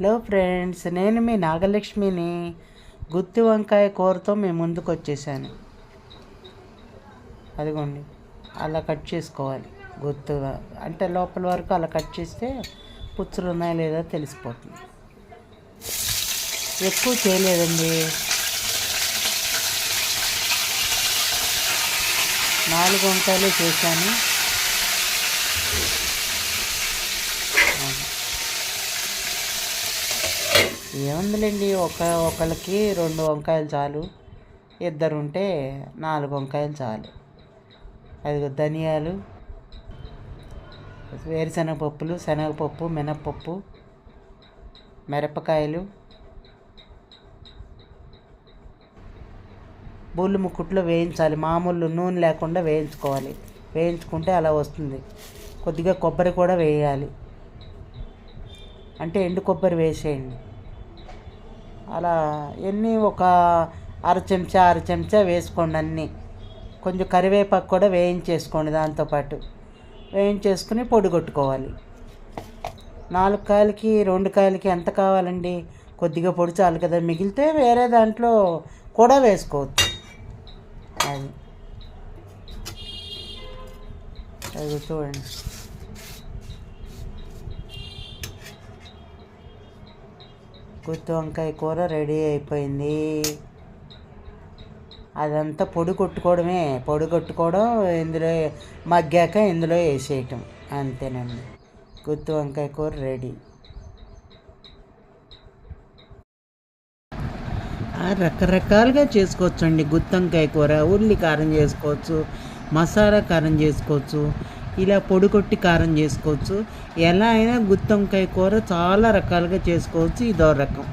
Hello friends నేను మీ నాగలక్ష్మిని గుత్తి వంకాయ కూరతో మీ ముందుకు వచ్చేసాను అదిగోండి అలా కట్ చేసుకోవాలి. గుత్తుగా అంటే లోపల వరకు అలా కట్ చేస్తే పుచ్చులు ఉన్నాయా లేదా తెలిసిపోతుంది. ఎక్కువ చేయలేదండి. నాలుగు వంకాయలు చేశాను. ఏముందిలేండి ఒక ఒకళ్ళకి రెండు వంకాయలు చాలు ఇద్దరు ఉంటే నాలుగు వంకాయలు చాలు. అది ధనియాలు వేరుశనగపప్పులు శనగపప్పు మినప్పప్పు మిరపకాయలు బూళ్ళు ముక్కుట్లో వేయించాలి. మామూలు నూనె లేకుండా వేయించుకోవాలి. వేయించుకుంటే అలా వస్తుంది. కొద్దిగా కొబ్బరి కూడా వేయాలి. అంటే ఎండు కొబ్బరి వేసేయండి. అలా ఎన్ని ఒక అర చెంచా అర చెంచా వేసుకోండి అన్నీ. కొంచెం కరివేపాకు కూడా వేయించేసుకోండి దాంతోపాటు వేయించేసుకుని పొడి కొట్టుకోవాలి. నాలుగు కాయలకి రెండు కాయలకి ఎంత కావాలండి? కొద్దిగా పొడి చాలు కదా. మిగిలితే వేరే దాంట్లో కూడా వేసుకోవచ్చు. అది. అది చూడండి. గుత్తి వంకాయ కూర రెడీ అయిపోయింది. అదంతా పొడి కొట్టుకోవడమే. పొడి కొట్టుకోవడం ఇందులో మగ్గాక ఇందులో వేసేయటం. అంతేనండి. గుత్తి వంకాయ కూర రెడీ. రకరకాలుగా చేసుకోవచ్చండి. గుత్తంకాయ కూర ఉల్లి కారం చేసుకోవచ్చు మసాలా కారం చేసుకోవచ్చు. ఇలా పొడి కొట్టి కారం చేసుకోవచ్చు. ఎలా అయినా గుత్తంకాయ కూర చాలా రకాలుగా చేసుకోవచ్చు. ఇదో రకం.